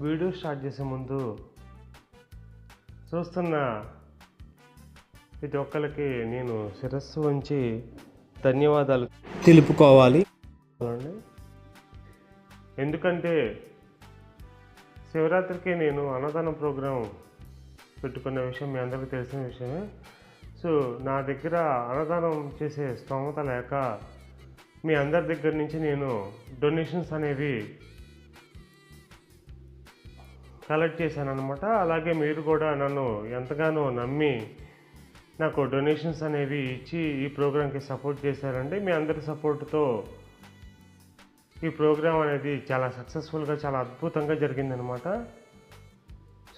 Video start చేసే ముందు చూస్తున్న ప్రతి ఒక్కరికి నేను శిరస్సు వంచి ధన్యవాదాలు తెలుపుకోవాలి. ఎందుకంటే శివరాత్రికి నేను అన్నదానం ప్రోగ్రాం పెట్టుకున్న విషయం మీ అందరికీ తెలిసిన విషయమే సో నా దగ్గర అన్నదానం చేసే స్తోమత లేక మీ అందరి దగ్గర నుంచి నేను డొనేషన్స్ అనేవి కలెక్ట్ చేశాను అనమాట అలాగే మీరు కూడా నన్ను ఎంతగానో నమ్మి నాకు డొనేషన్స్ అనేవి ఇచ్చి ఈ ప్రోగ్రాంకి సపోర్ట్ చేశారండి. మీ అందరి సపోర్ట్తో ఈ ప్రోగ్రాం అనేది చాలా సక్సెస్ఫుల్గా చాలా అద్భుతంగా జరిగిందనమాట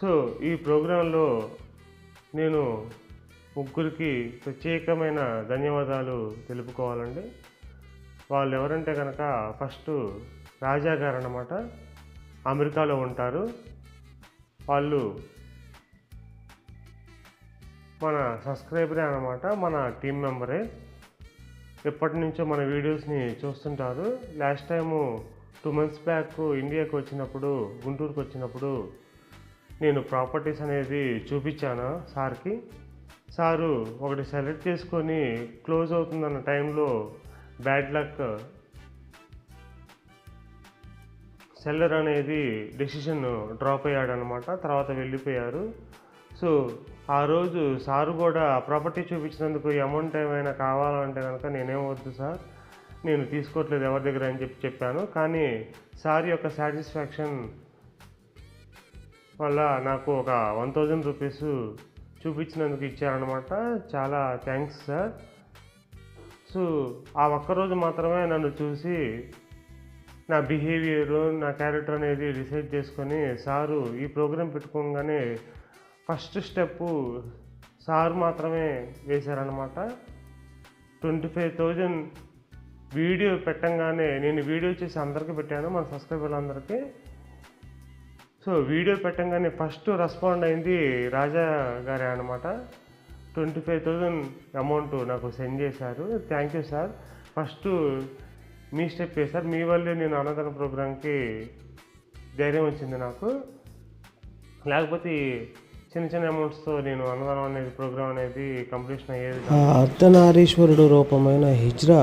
సో ఈ ప్రోగ్రాంలో నేను ముగ్గురికి ప్రత్యేకమైన ధన్యవాదాలు తెలుపుకోవాలండి. వాళ్ళు ఎవరంటే కనుక ఫస్ట్ రాజా గారు అన్నమాట అమెరికాలో ఉంటారు. వాళ్ళు మన సబ్స్క్రైబరే అనమాట మన టీం మెంబరే. ఎప్పటి నుంచో మన వీడియోస్ని చూస్తుంటారు. Last time two months back ఇండియాకి వచ్చినప్పుడు గుంటూరుకు వచ్చినప్పుడు నేను ప్రాపర్టీస్ అనేది చూపించాను సార్కి. సారు ఒకటి సెలెక్ట్ చేసుకొని క్లోజ్ అవుతుందన్న టైంలో బ్యాడ్ లక్ సెల్లర్ అనేది డెసిషన్ డ్రాప్ అయ్యాడనమాట. తర్వాత వెళ్ళిపోయారు. సో ఆ రోజు సారు కూడా ప్రాపర్టీ చూపించినందుకు అమౌంట్ ఏమైనా కావాలంటే కనుక నేనేం వద్దు సార్ నేను తీసుకోవట్లేదు ఎవరి దగ్గర అని చెప్పి చెప్పాను. కానీ సార్ యొక్క సాటిస్ఫాక్షన్ వల్ల నాకు ఒక వన్ థౌజండ్ రూపీస్ చూపించినందుకు ఇచ్చారనమాట. చాలా థ్యాంక్స్ సార్. సో ఆ ఒక్కరోజు మాత్రమే నన్ను చూసి నా బిహేవియర్ నా క్యారెక్టర్ అనేది డిసైడ్ చేసుకొని సారు ఈ ప్రోగ్రాం పెట్టుకోగానే ఫస్ట్ స్టెప్ సార్ మాత్రమే వేశారనమాట ట్వంటీ ఫైవ్ థౌజండ్ వీడియో పెట్టంగానే నేను వీడియో చేసి అందరికీ పెట్టాను మన సబ్స్క్రైబర్లందరికీ. సో వీడియో పెట్టంగానే ఫస్ట్ రెస్పాండ్ అయింది రాజా గారే అనమాట ట్వంటీ ఫైవ్ థౌజండ్ అమౌంట్ నాకు సెండ్ చేశారు. Thank you sir. ఫస్ట్ మీ స్టెప్ సార్? మీ వల్లే నేను అన్నదాన ప్రోగ్రాంకి ధైర్యం వచ్చింది నాకు. లేకపోతే చిన్న చిన్న అమౌంట్స్తో నేను అన్నదానం అనేది ప్రోగ్రామ్ అనేది కంప్లీషన్ అయ్యేది అర్ధనారీశ్వరుడు రూపమైన హిజ్రా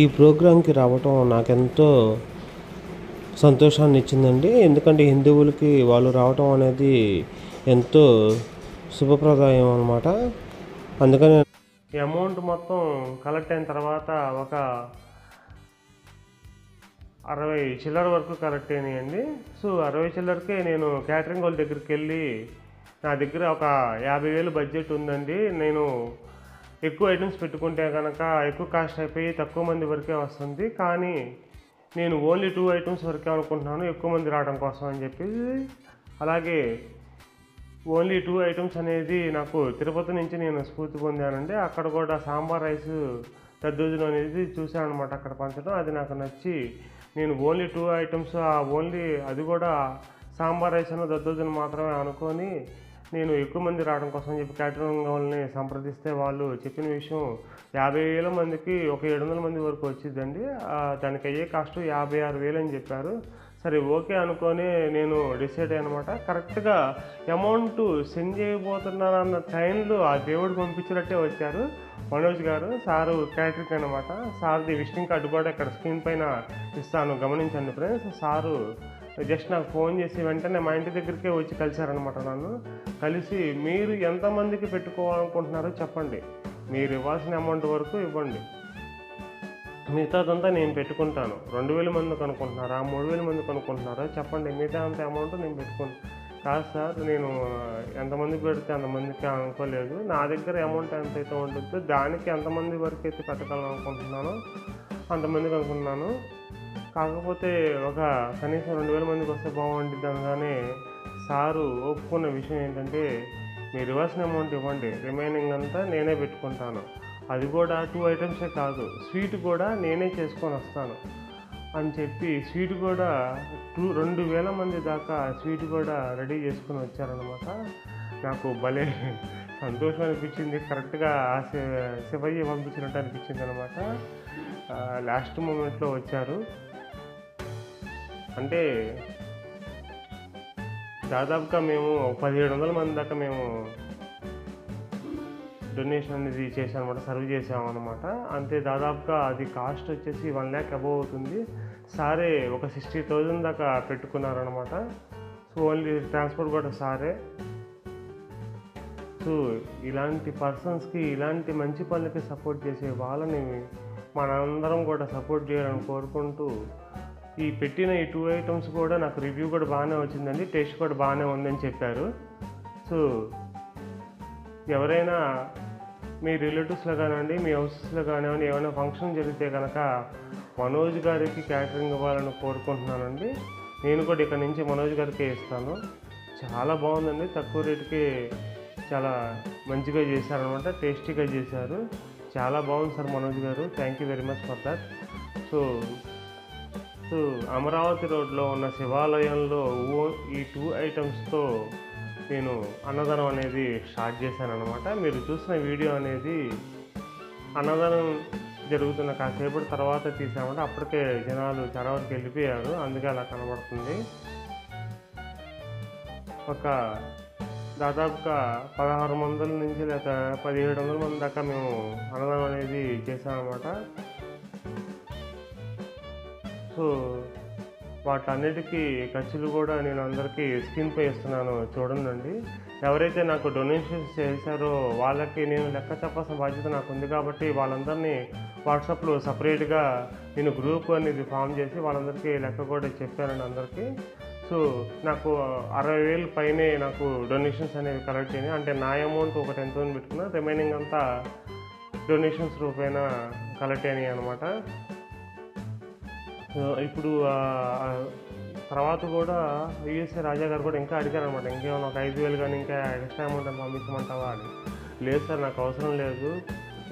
ఈ ప్రోగ్రాంకి రావటం నాకెంతో సంతోషాన్ని ఇచ్చిందండి. ఎందుకంటే హిందువులకి వాళ్ళు రావటం అనేది ఎంతో శుభప్రదాయం అనమాట అందుకని ఈ అమౌంట్ మొత్తం కలెక్ట్ అయిన తర్వాత ఒక అరవై చిల్లర వరకు కరెక్ట్ అయినాయండి. సో అరవై చిల్లరకే నేను క్యాటరింగ్ వాళ్ళ దగ్గరికి వెళ్ళి నా దగ్గర ఒక యాభై వేలు బడ్జెట్ ఉందండి. నేను ఎక్కువ ఐటమ్స్ పెట్టుకుంటే కనుక ఎక్కువ కాస్ట్ అయిపోయి తక్కువ మంది వరకే వస్తుంది. కానీ నేను ఓన్లీ టూ ఐటమ్స్ వరకే అనుకుంటున్నాను ఎక్కువ మంది రావడం కోసం అని చెప్పి అలాగే ఓన్లీ టూ ఐటమ్స్ అనేది నాకు తిరుపతి నుంచి నేను స్ఫూర్తి పొందానండి. అక్కడ కూడా సాంబార్ రైస్ దద్దోజనం అనేది చూశాను అనమాట అక్కడ పంచడం. అది నాకు నచ్చి నేను ఓన్లీ టూ ఐటమ్స్ ఆ ఓన్లీ అది కూడా సాంబార్ రైస్ అన్న దద్దోజనం మాత్రమే అనుకొని నేను ఎక్కువ మంది రావడం కోసం చెప్పి క్యాటరింగ్ వాళ్ళని సంప్రదిస్తే వాళ్ళు చెప్పిన విషయం యాభై వేల మందికి ఒక ఏడు వందల మంది వరకు వచ్చిందండి దానికి అయ్యే కాస్ట్ యాభై ఆరు వేలు అని చెప్పారు. సరే ఓకే అనుకొని నేను డిసైడ్ అయ్యానమాట కరెక్ట్గా అమౌంట్ సెండ్ చేయబోతున్నాను అన్న టైంలో ఆ దేవుడు పంపించినట్టే వచ్చారు. మనోజ్ గారు సారు క్యాటరింగ్ అనమాట సార్ది విజిటింగ్ కార్డు కూడా ఇక్కడ స్క్రీన్ పైన ఇస్తాను గమనించండి ఫ్రెండ్స్. సారు జస్ట్ నాకు ఫోన్ చేసి వెంటనే మా ఇంటి దగ్గరికే వచ్చి కలిశారనమాట నన్ను. కలిసి మీరు ఎంతమందికి పెట్టుకోవాలనుకుంటున్నారో చెప్పండి. మీరు ఇవ్వాల్సిన అమౌంట్ వరకు ఇవ్వండి. మిగతాదంతా నేను పెట్టుకుంటాను. రెండు వేల మందికి అనుకుంటున్నారా? మూడు వేల మందికి అనుకుంటున్నారా? చెప్పండి. మిగతా అంత అమౌంట్ నేను పెట్టుకుంటాను. కాదు సార్ నేను ఎంతమందికి పెడితే అంతమందికి అనుకోలేదు. నా దగ్గర అమౌంట్ ఎంత అయితే ఉంటుందో దానికి ఎంతమంది వరకు అయితే పెట్టగలను అనుకుంటున్నానో అంతమందికి అనుకుంటున్నాను. కాకపోతే ఒక కనీసం రెండు వేల మందికి వస్తే బాగుంటుంది అనగానే సారు ఒప్పుకున్న విషయం ఏంటంటే మీరు ఇవ్వాల్సిన అమౌంట్ ఇవ్వండి రిమైనింగ్ అంతా నేనే పెట్టుకుంటాను. అది కూడా టూ ఐటమ్సే కాదు. స్వీట్ కూడా నేనే చేసుకొని వస్తాను. అని చెప్పి స్వీట్ కూడా టూ రెండు వేల మంది దాకా స్వీట్ కూడా రెడీ చేసుకొని వచ్చారనమాట నాకు భలే సంతోషం అనిపించింది. కరెక్ట్గా ఆ శివయ్య పంపించినట్టు అనిపించింది అనమాట లాస్ట్ మూమెంట్లో వచ్చారు. అంటే దాదాపుగా మేము పదిహేడు వందల మంది దాకా మేము డొనేషన్ అనేది చేసామన్నమాట సర్వ్ చేసామన్నమాట అంతే దాదాపుగా అది కాస్ట్ వచ్చేసి వన్ ల్యాక్ అబోవ్ అవుతుంది. సారే ఒక సిక్స్టీ థౌజండ్ దాకా పెట్టుకున్నారనమాట సో ఓన్లీ ట్రాన్స్పోర్ట్ కూడా సారే. సో ఇలాంటి పర్సన్స్కి ఇలాంటి మంచి పనులకి సపోర్ట్ చేసే వాళ్ళని మనందరం కూడా సపోర్ట్ చేయాలని కోరుకుంటూ ఈ పెట్టిన ఈ టూ ఐటమ్స్ కూడా నాకు రివ్యూ కూడా బాగానే వచ్చిందండి టేస్ట్ కూడా బాగానే ఉందని చెప్పారు. సో ఎవరైనా మీ రిలేటివ్స్లో కానివ్వండి మీ హౌసెస్లో కానివ్వండి ఏమైనా ఫంక్షన్ జరిగితే కనుక మనోజ్ గారికి క్యాటరింగ్ ఇవ్వాలని కోరుకుంటున్నానండి. నేను కూడా ఇక్కడ నుంచి మనోజ్ గారికి ఇస్తాను. చాలా బాగుందండి. తక్కువ రేటుకి చాలా మంచిగా చేశారనమాట. టేస్టీగా చేశారు. చాలా బాగుంది సార్ మనోజ్ గారు. Thank you very much for that so so Amaravati రోడ్లో ఉన్న శివాలయంలో ఓ- ఈ టూ ఐటమ్స్తో నేను అన్నదానం అనేది స్టార్ట్ చేశాను అనమాట మీరు చూసిన వీడియో అనేది అన్నదానం జరుగుతున్న కాసేపటి తర్వాత తీసామంటే అప్పటికే జనాలు చాలా వరకు వెళ్ళిపోయారు. అందుకే అలా కనబడుతుంది. ఒక దాదాపుగా పదహారు వందల నుంచి లేక పదిహేడు వందల మంది దాకా మేము అన్నదానం అనేది చేసామన్నమాట సో వాటన్నిటికీ ఖర్చులు కూడా నేను అందరికీ స్క్రీన్పై ఇస్తున్నాను. చూడండి ఎవరైతే నాకు డొనేషన్స్ చేశారో వాళ్ళకి నేను లెక్క చెప్పాల్సిన బాధ్యత నాకు ఉంది కాబట్టి వాళ్ళందరినీ వాట్సాప్లో సపరేట్గా నేను గ్రూప్ అనేది ఫామ్ చేసి వాళ్ళందరికీ లెక్క కూడా చెప్పానండి అందరికీ. సో నాకు అరవై వేలు పైనే నాకు డొనేషన్స్ అనేవి కలెక్ట్ అయినాయి. అంటే నా అమౌంట్ ఒక టెన్ థౌసండ్ పెట్టుకున్నా రిమైనింగ్ అంతా డొనేషన్స్ రూపైన కలెక్ట్ అయినాయి అనమాట ఇప్పుడు తర్వాత కూడా యుఎస్ఏ రాజా గారు కూడా ఇంకా అడిగారు అనమాట ఇంకేమైనా ఒక ఐదు వేలు కానీ ఇంకా ఎక్స్ట్రా అమౌంట్ పంపించమంటావా? అని. లేదు సార్ నాకు అవసరం లేదు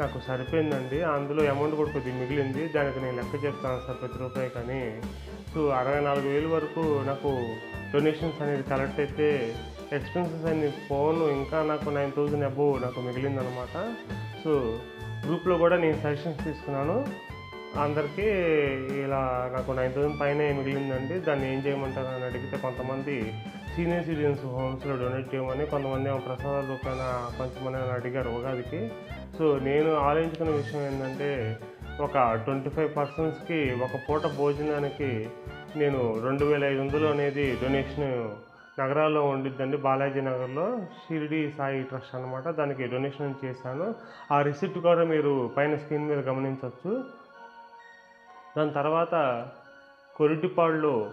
నాకు సరిపోయిందండి అందులో అమౌంట్ కూడా కొద్దిగా మిగిలింది దానికి నేను లెక్క చెప్తాను సార్ ప్రతి రూపాయి కానీ. సో అరవై నాలుగు వేలు వరకు నాకు డొనేషన్స్ అనేది కలెక్ట్ అయితే ఎక్స్పెన్సెస్ అన్ని ఫోన్ ఇంకా నాకు నైన్ థౌజండ్ అబోవ్ నాకు మిగిలిందనమాట సో గ్రూప్లో కూడా నేను సజెషన్స్ తీసుకున్నాను. అందరికీ ఇలా నాకు నైన్ థౌసండ్ పైన మిగిలిందండి. దాన్ని ఏం చేయమంటారు అని అడిగితే కొంతమంది సీనియర్ సిటిజన్స్ హోమ్స్లో డొనేట్ చేయమని కొంతమంది ఏమో ప్రసాదాల రూపాయన పంచమని అని అడిగారు ఉగాదికి. సో నేను ఆలోచించుకున్న విషయం ఏంటంటే ఒక ట్వంటీ ఫైవ్ పర్సన్స్కి ఒక పూట భోజనానికి నేను రెండు వేల ఐదు వందలు అనేది డొనేషన్ నగరాల్లో ఉండిద్దండి. బాలాజీ నగర్లో షిరిడి సాయి ట్రస్ట్ అనమాట దానికి డొనేషన్ చేశాను. ఆ రిసిప్ట్ కూడా మీరు పైన స్క్రీన్ మీద గమనించవచ్చు దాని తర్వాత కొరిటిపాడులో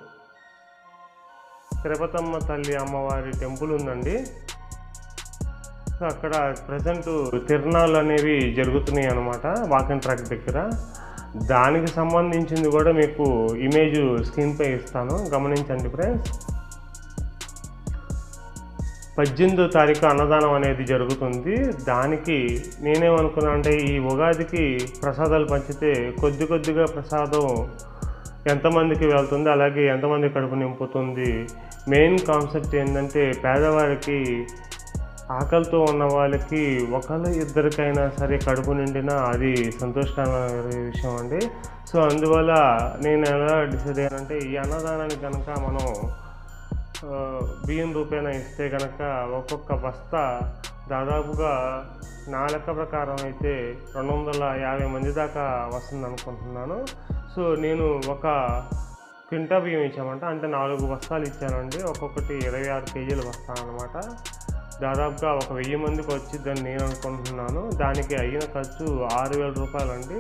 తిరుపతమ్మ తల్లి అమ్మవారి టెంపుల్ ఉందండి. సో అక్కడ ప్రజెంట్ తిరణాలు అనేవి జరుగుతున్నాయి అనమాట వాకింగ్ ట్రాక్ దగ్గర. దానికి సంబంధించింది కూడా మీకు ఇమేజ్ స్క్రీన్పై ఇస్తాను. గమనించండి ఫ్రెండ్స్ పద్దెనిమిదో తారీఖు అన్నదానం అనేది జరుగుతుంది. దానికి నేనేమనుకున్నా అంటే ఈ ఉగాదికి ప్రసాదాలు పంచితే కొద్ది కొద్దిగా ప్రసాదం ఎంతమందికి వెళ్తుంది అలాగే ఎంతమంది కడుపు నింపుతుంది. మెయిన్ కాన్సెప్ట్ ఏంటంటే పేదవారికి ఆకలితో ఉన్న వాళ్ళకి ఒకళ్ళు ఇద్దరికైనా సరే కడుపు నిండినా అది సంతోషకరమైన విషయం అండి. సో అందువల్ల నేను ఎలా డిసైడ్ అయ్యానంటే ఈ అన్నదానానికి కనుక మనం బియ్యం రూపేణ ఇస్తే కనుక ఒక్కొక్క బస్తా దాదాపుగా నా లెక్క ప్రకారం అయితే రెండు వందల యాభై మంది దాకా వస్తుంది అనుకుంటున్నాను. సో నేను ఒక క్వింటా బియ్యం ఇచ్చామంట. అంటే నాలుగు బస్తాలు ఇచ్చానండి. ఒక్కొక్కటి ఇరవై ఆరు కేజీలు బస్తా అనమాట దాదాపుగా ఒక వెయ్యి మందికి వచ్చిద్దని నేను అనుకుంటున్నాను. దానికి అయిన ఖర్చు ఆరు వేల రూపాయలండి.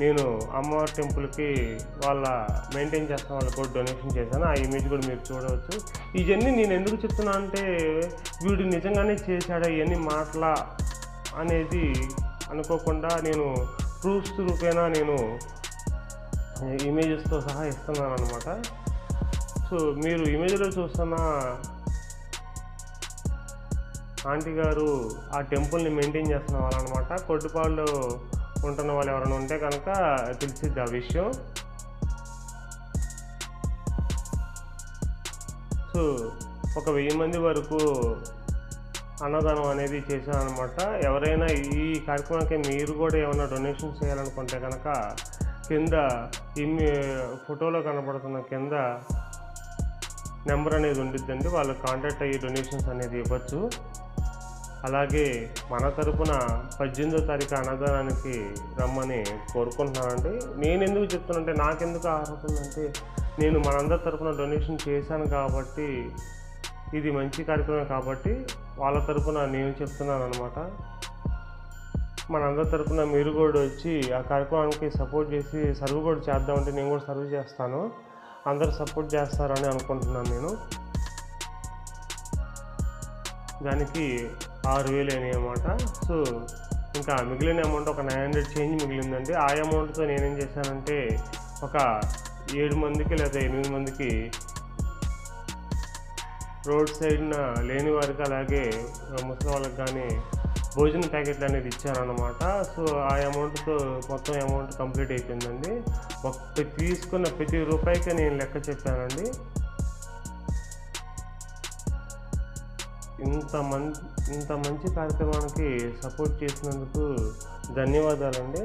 నేను అమ్మవారి టెంపుల్కి వాళ్ళ మెయింటైన్ చేస్తున్న వాళ్ళకి కూడా డొనేషన్ చేశాను. ఆ ఇమేజ్ కూడా మీరు చూడవచ్చు. ఇవన్నీ నేను ఎందుకు చెప్తున్నా అంటే వీడు నిజంగానే చేశాడా ఇవన్నీ మాటల అనేది అనుకోకుండా నేను ప్రూఫ్స్ రూపేణా నేను ఇమేజెస్తో సహా ఇస్తున్నాను అనమాట సో మీరు ఇమేజ్లో చూస్తున్న ఆంటీ గారు ఆ టెంపుల్ని మెయింటైన్ చేస్తున్న వాళ్ళు అనమాట ఉంటున్న వాళ్ళు ఎవరైనా ఉంటే కనుక తెలిసిద్ది ఆ విషయం. సో ఒక వెయ్యి మంది వరకు అన్నదానం అనేది చేశారనమాట. ఎవరైనా ఈ కార్యక్రమానికి మీరు కూడా ఏమైనా డొనేషన్ చేయాలనుకుంటే కనుక కింద ఇన్ని ఫోటోలో కనబడుతున్న కింద నెంబర్ అనేది ఉండిద్దండి. వాళ్ళు కాంటాక్ట్ అయ్యి డొనేషన్స్ అనేది ఇవ్వచ్చు. అలాగే మన తరపున పద్దెనిమిదో తారీఖు అన్నదానానికి రమ్మని కోరుకుంటున్నానండి. నేను ఎందుకు చెప్తున్నానంటే నాకెందుకు అర్హత ఉందంటే నేను మనందరి తరపున డొనేషన్ చేశాను కాబట్టి ఇది మంచి కార్యక్రమం కాబట్టి వాళ్ళ తరపున నేను చెప్తున్నాను అనమాట మనందరి తరపున మీరు కూడా వచ్చి ఆ కార్యక్రమానికి సపోర్ట్ చేసి సర్వ్ కూడా చేద్దామంటే నేను కూడా సర్వ్ చేస్తాను. అందరు సపోర్ట్ చేస్తారని అనుకుంటున్నాను నేను. దానికి ఆరు వేలు అయినాయి అన్నమాట సో ఇంకా మిగిలిన అమౌంట్ ఒక నైన్ హండ్రెడ్ చేంజ్ మిగిలిందండి. ఆ అమౌంట్తో నేనేం చేశానంటే ఒక ఏడు మందికి లేదా ఎనిమిది మందికి రోడ్ సైడ్న లేని వారికి అలాగే ముసలి వాళ్ళకి కానీ భోజన ప్యాకెట్లు అనేది ఇచ్చారనమాట సో ఆ అమౌంట్తో మొత్తం అమౌంట్ కంప్లీట్ అయిపోయిందండి. ఒక తీసుకున్న ప్రతి రూపాయికి నేను లెక్క చెప్పానండి. ఇంత మం ఇంత మంచి కార్యక్రమానికి సపోర్ట్ చేసినందుకు ధన్యవాదాలండి.